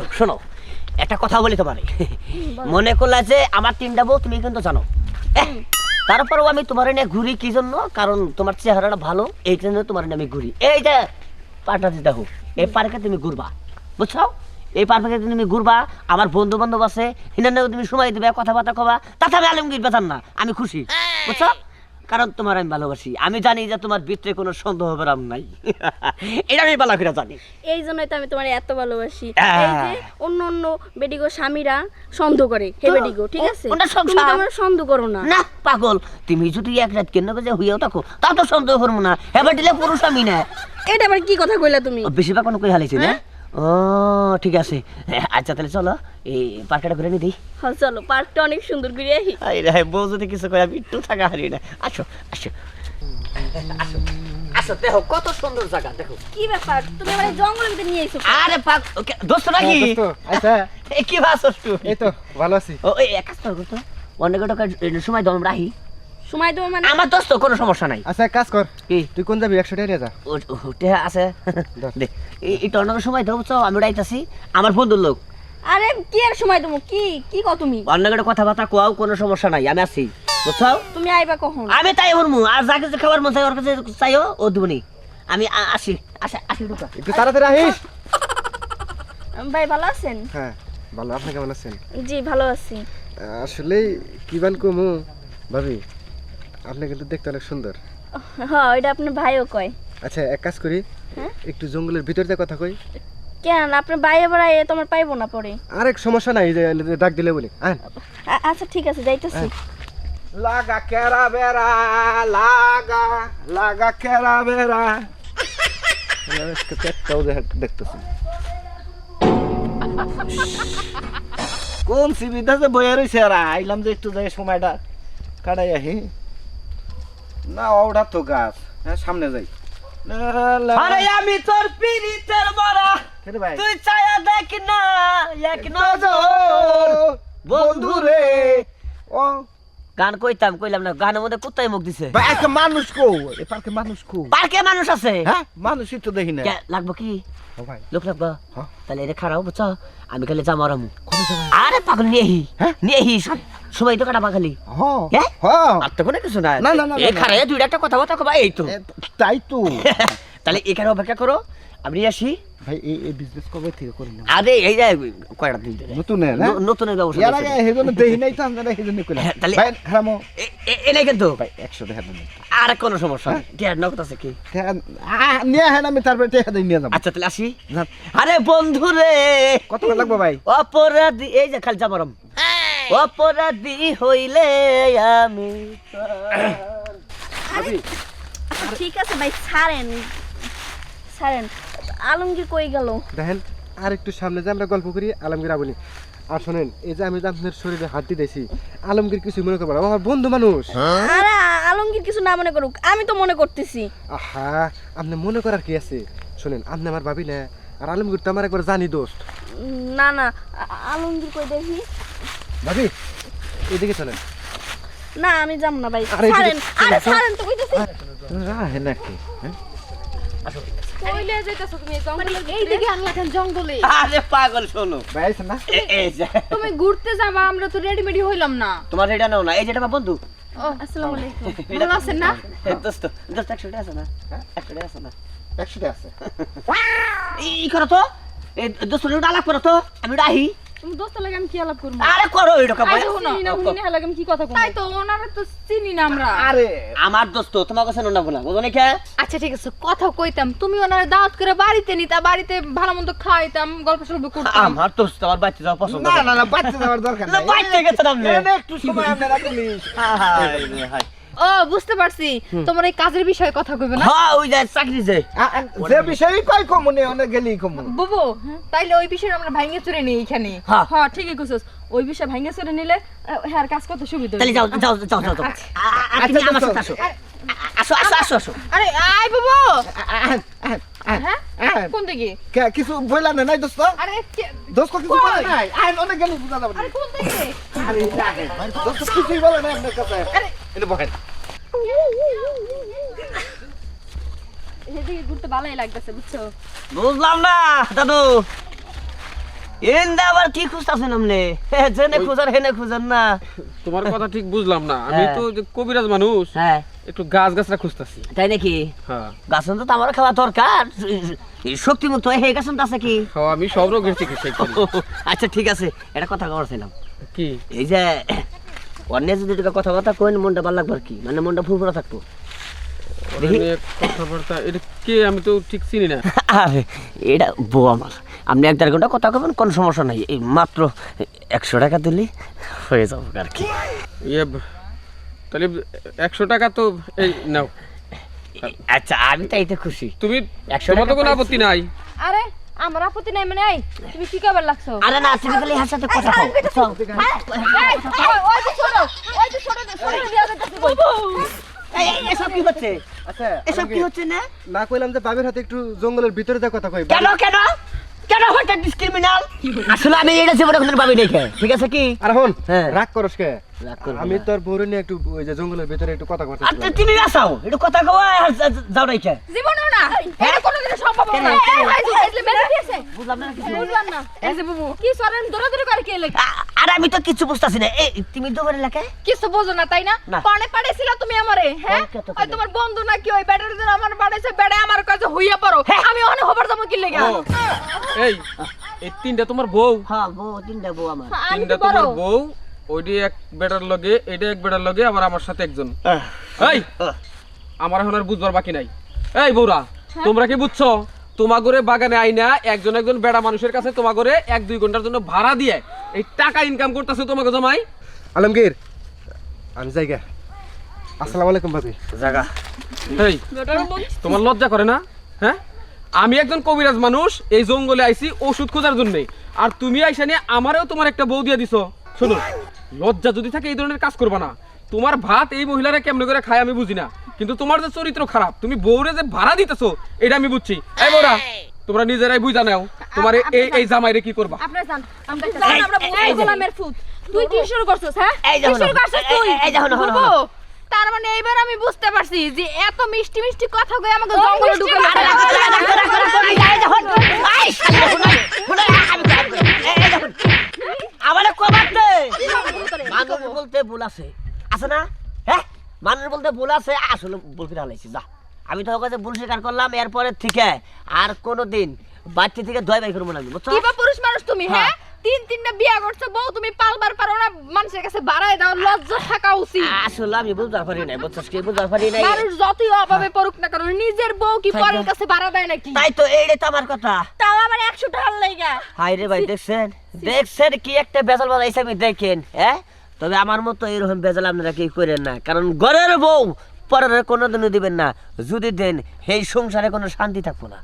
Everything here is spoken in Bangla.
আসো শোনো একটা কথা বলি তোমারে। মনে করলা যে আমার তিনটা বউ তুমি কিন্তু জানো। তারপরেও আমি তোমার নিয়ে ঘুরি কি জন্য? কারণ তোমার চেহারাটা ভালো এই জন্য তোমার নিয়ে আমি ঘুরি। এই যে পাটা দেখো এই পার্কে তুমি ঘুরবা বুঝছ? এই পার্কে তুমি ঘুরবা আমার বন্ধু বান্ধব আছে হিনানে তুমি সময় দিবে কথাবার্তা কবা তাতে আমি আলমগীর বেতার না আমি খুশি বুঝছ? কারণ তোমার আমি ভালোবাসি। আমি জানি যে তোমার ভিতরে কোনো সন্দেহ বেরাম নাই। এটা আমি ভালো করে জানি। এই জন্যই তো আমি তোমার এত ভালোবাসি। এই যে অন্য অন্য বেডিগো স্বামীরা সন্দেহ করে হে বেডিগো ঠিক আছে? ওটা তুমি সংসার। তো আমার সন্দেহ করো না। না পাগল। তুমি যদি এক রাত কেন বাজে হইয়াও থাকো তাও তো সন্দেহ করব না। এবার দিলে পুরুষ আমি না। এটা আবার কি কথা কইলা তুমি? বেশিরভাগ কোনো কই হালাইছি না? হ্যাঁ? ও ঠিক আছে। আচ্ছা তাহলে চলো এই পার্কটা করে নি হ্যাঁ চলো পার্কটা অনেক সুন্দর করে আহি। আই রে বউ যদি কিছু কয় আমি একটু থাকা হারি না। আসো আসো। আসো আসো দেখো কত সুন্দর জায়গা দেখো। কি ব্যাপার? তুমি আমার জঙ্গলের ভিতরে নিয়ে আরে পাক ওকে, দোস্ত নাকি? হ্যাঁ, আচ্ছা। এই কি ভাবছস তুই এই তো ভালো আছি। ও এই এক কাজ করো তো অনেক টাকা সময় দম রাহি সময় দেবো মানে? আমার দোস্ত কোনো সমস্যা নাই। আচ্ছা এক কাজ কর। কি? তুই কোন যাবি? একশো টাকা নিয়ে যা। ও- আছে। এই এই টর্নাডোর সময় দেবো তো আমি উড়াইতাছি। আমার বন্ধুর লোক। আরে কি আর সময় দেবো? কি কি কও তুমি? অন্য একটা কথাবার্তা কোয়াও কোনো সমস্যা নাই আমি আছি। বুঝছ? তুমি আইবা কখন? আমি তাই বলব আর যা কিছু খাবার মন চাই ওর কাছে চাইও ও দিবনি আমি আসি আসি আসি ঢুকা একটু তাড়াতাড়ি আহিস। ভাই ভালো আছেন? হ্যাঁ ভালো। আপনি কেমন আছেন? জি ভালো আছি। আসলে কি বান কমু? ভাবি আপনি কিন্তু দেখতে অনেক সুন্দর। হ্যাঁ ওইটা আপনার ভাইও কয়। আচ্ছা এক কাজ করি হ্যাঁ? একটু জঙ্গলের ভিতর দিয়ে কথা কই। কেন? আপনার বাইরে বেড়াই তোমার পাইবো না পরে। আরেক সমস্যা নাই যে ডাক দিলে বলি। আচ্ছা ঠিক আছে যাইতেছি। লাগা কেরা বেড়া লাগা লাগা কেরা বেড়া। দেখতেছি। কোন সুবিধা যে বয়ে রয়েছে আর আইলাম যে একটু যাই সময়টা কাটাই আহি। না ওটা তো গাছ। হ্যাঁ সামনে যাই। আরে আমি তোর পিরিতের ভাই? তুই ছায়া দেখ না এক নজর। বন্ধু রে। ও। গান কইতাম কইলাম না গানের মধ্যে কোথায় মুখ দিছে। একটা মানুষ কো এ পার্কে মানুষ কো। পার্কে মানুষ আছে? হ্যাঁ মানুষই তো দেখি না। লাগবো কি? লোক লাগবো? হ্যাঁ। তাহলে এটা খারাপ বুঝছ? আমি খালি আরামু আরে পাগল নিয়ে হ্যাঁ? নিয়ে আহি সবাই তো কাটা খালি। হ্যাঁ হ্যাঁ? আর তো কোনো কিছু না দুইটা একটা কথা কবা এই তো। তাই তো। তাহলে এখানে অপেক্ষা করো আমি আসি। ভাই এই এই বিজনেস কবে থেকে করি না? আরে এই যে কয়টা দিন নতুন না? ন- ব্যবসা এর আগে হেজন্য দেই নাই তো আমরা হেজন্য কইলাম। হ্যাঁ, তাহলে- ভাই এ- এ- কিন্তু। ভাই 100 টাকা দেন আর কোনো সমস্যা টিয়ার নগদ আছে কি? নিয়ে হ্যাঁ আমি তারপরে টাকা দিয়ে নিয়ে যাব। আচ্ছা তাহলে আসি। আরে বন্ধু রে কত লাগবে ভাই? অপরাধ এই যে খালি যাবারম অপরাধী হইলে আমি ঠিক আছে ভাই ছাড়েন। ছাড়েন। আলমগীর কই গেল? দেখেন আর একটু সামনে যে আমরা গল্প করি আলমগীর আবুনি আর শোনেন এই যে আমি যে আপনার শরীরে হাত দিতেছি আলমগীর কিছু মনে করব আমার বন্ধু মানুষ। আরে আলমগীর কিছু না মনে করুক আমি তো মনে করতেছি। আহা আপনি মনে করার কি আছে? শোনেন আপনি আমার ভাবি না আর আলমগীর তো আমার একবার জানি দোস্ত। উম, না না আলমগীর কই দেখি? ভাবি এদিকে চলেন। না আমি যাব না ভাই। আরে, ছাড়েন আরে ছাড়েন তো কইতেছি। রাহে নাকি হ্যাঁ? কইলে যাইতাছো তুমি জঙ্গলে এই আনলা কেন জঙ্গলে। আরে পাগল শোনো। ভাই না। এই তুমি ঘুরতে যাবা আমরা তো রেডিমেডি হইলাম না। তোমার এটা নাও না এই যেটা আমার বন্ধু। ও আসসালামু আলাইকুম। ভালো আছেন না? এই দোস্ত দোস্ত একশো টাকা আছে না? একশো টাকা আছে না? একশো টাকা আছে। ই করো তো। এই দোস্ত ওটা আলাপ করো তো। আমি ওটা আহি তুমি দোস্ত লাগে আমি কি আলাপ করব? আরে করো এটা কবে আই শুনো না উনি না লাগে আমি কি কথা কই তাই তো ওনারে তো চিনি না আমরা। আরে আমার দোস্ত তোমার কাছে নোনা বলা বুঝো নাকি আচ্ছা ঠিক আছে কথা কইতাম। তুমি ওনারে দাওয়াত করে বাড়িতে নিতা বাড়িতে ভালো মন্দ খাওয়াইতাম গল্প সল্প করতাম। আমার দোস্ত আমার বাচ্চা যাওয়া পছন্দ না না না বাচ্চা যাওয়ার দরকার না নাই। বাচ্চা গেছে না একটু সময় আপনি রাখলি হাই হাই ও বুঝতে পারছি। তোমার এই কাজের বিষয়ে কথা কইবে না? হ্যাঁ ওই যে চাকরি যে। যে বিষয়ে কয় কমনে অনেক গেলি কমন বুবু তাইলে ওই বিষয়ে আমরা ভাঙ্গে চুরে নিই এখানে। হ্যাঁ। হ্যাঁ ঠিকই কইছস। ওই বিষয়ে ভাঙ্গে চুরে নিলে হ্যাঁ কাজ করতে সুবিধা তাহলে যাও যাও যাও যাও। আচ্ছা। আ- আ- আ- তুমি আমার সাথে আসো। আসো আসো আসো আসো। আরে আয় বুবু! হ্যাঁ? কোন দিকে? কিছু বললা না নাই দোস্ত? আরে দোস্ত কিছু বলে নাই? আইন অনেক গেলি বুঝা যাবে। আরে কোন দিকে? আরে দোস্ত কিছুই বলে নাই আপনার কাছে। আরে। এটা বহেন এদিকে ঘুরতে ভালোই লাগতেছে বুঝছ? বুঝলাম না দাদু। এন্দা আবার কি খুঁজতেছেন আপনি? জেনে খুঁজার হেনে খুঁজার না। তোমার কথা ঠিক বুঝলাম না। আমি হ্যাঁ। তো কবিরাজ মানুষ হ্যাঁ। একটু গাছ গাছরা খুঁজতেছি। তাই নাকি? হ্যাঁ। গাছন তো আমার খাওয়া দরকার। শক্তিমুক্ত হে গাছন আছে কি? আমি সব রোগের চিকিৎসা করি। আচ্ছা ঠিক আছে। এটা কথা কি? এই যে অন্য যদি কইন মনটা ভালো লাগবে আর কি। মানে মনটা ফুরফুরা নিয়ে কথাবার্তা এটা কে আমি তো ঠিক চিনি না আরে এটা বউ আমার আপনি এক দেড় ঘণ্টা কথা কবেন কোনো সমস্যা নাই এই মাত্র একশো টাকা দিলি হয়ে যাব আর কি ইয়ে তাহলে একশো টাকা তো এই নাও আচ্ছা আমি তো এইটা খুশি তুমি 100 তোমার তো টাকা কোনো। আপত্তি নাই আরে আমার আপত্তি নাই মানে তুমি কি কবার লাগছো আরে না তুমি খালি হার সাথে কথা কও ওই- যে ছোট, ওই যে ছোট, ছোট এসব কি হচ্ছে? আচ্ছা এসব কি হচ্ছে না? না কইলাম যে বাবির হাতে একটু জঙ্গলের ভিতরে যা কথা কই কেন কেন? কেন হঠাৎ ডিসক্রিমিনাল আসলে আমি এটা জীবনে কোনো ভাবি দেখে। ঠিক আছে কি? আর হন হ্যাঁ। রাগ করস কে? আমি তোর বউরে নিয়ে একটু ওই যে জঙ্গলের ভিতরে একটু কথা করতে আচ্ছা তুমি বাসাও একটু কথা কও আর না এটা সম্ভব হবে না। বুঝলাম না কিছু বুঝলাম না। এই যে বুবু কি সরেন দৌড়াদৌড়ি করে কে লেগে? আ- আর আমি তো কিছু বুঝতাছি না। এই তুমি করে লেখে কিছু বোঝো না তাই না। কনে পাঠাইছিল তুমি আমারে হ্যাঁ? ওই তোমার বন্ধু নাকি ওই ব্যাটারি দিন আমার পাঠাইছে বেড়ে আমার কাছে হইয়া পড়ো। আমি ওখানে হবার যাব কি লেগে? এই এই তিনটা তোমার বউ? হ্যাঁ বউ তিনটা বউ আমার। তিনটা তোমার বউ ওইটি এক বেটার লগে এটা এক বেটার লগে আবার আমার সাথে একজন। এই আমার এখন আর বুঝবার বাকি নাই। এই বৌরা তোমরা কি বুঝছ? তোমাগরে বাগানে আইনা একজন একজন বেড়া মানুষের কাছে তোমাগরে এক দুই ঘণ্টার জন্য ভাড়া দিয়ে এই টাকা ইনকাম করতেছে তোমাকে জমাই? আলমগীর আমি জায়গা আসসালামু আলাইকুম ভাবি। জায়গা এই তোমার লজ্জা করে না? হ্যাঁ? আমি একজন কবিরাজ মানুষ এই জঙ্গলে আইছি ওষুধ খোঁজার জন্য। আর তুমি আইসা নিয়ে আমারও তোমার একটা বউ দিয়ে দিছো। শোনো লজ্জা যদি থাকে এই ধরনের কাজ করবা না। তোমার ভাত এই মহিলারা কেমনে করে খায় আমি বুঝি না। কিন্তু তোমার যে চরিত্র খারাপ তুমি বউরে যে ভাড়া দিতেছো এটা আমি বুঝছি। এই বউরা! তোমরা নিজেরাই বুঝা নাও তোমার এই- এই এই জামাইরে কি করবা? আপনার জান আমরা জান গোলামের ফুট তুই কি শুরু করছিস হ্যাঁ? কি শুরু করছিস তুই। এই- এই হলো, হলো। তার মানে এইবার আমি বুঝতে পারছি যে এত মিষ্টি মিষ্টি কথা কই আমাকে জঙ্গলে ঢুকে আমার মানুষ বলতে ভুল আছে। আছে না? হ্যাঁ? মানুষ বলতে ভুল আছে। আসলে ভুল করে হালাইছি যা। আমি তো কাছে ভুল স্বীকার করলাম এরপরের থেকে আর কোনো দিন বাচ্চা থেকে দয় বাই করব না আমি, বুঝছ? কি বা পুরুষ মানুষ তুমি হ্যাঁ। তিন তিনটা বিয়া করছ বউ তুমি পালবার পারো না মানুষের কাছে বাড়ায় দাও লজ্জা থাকা উচিত। আসলে আমি বুঝতে পারি নাই বুঝছ? কি বুঝতে পারি নাই? মানুষ যতই অভাবে পড়ুক না কারণ নিজের বউ কি পরের কাছে বাড়া দেয় নাকি? তাই তো এইটাই তো আমার কথা। তাও আমার একশো টাকার লাইগা হাই রে ভাই দেখছেন? দেখছেন কি একটা বেজাল বাজাইছে আমি দেখেন হ্যাঁ? তবে আমার মতো এরকম বেজাল আপনারা কি করেন না কারণ ঘরের বউ পরের কোনোদিনও দিবেন না। যদি দেন সেই সংসারে কোনো শান্তি থাকব না।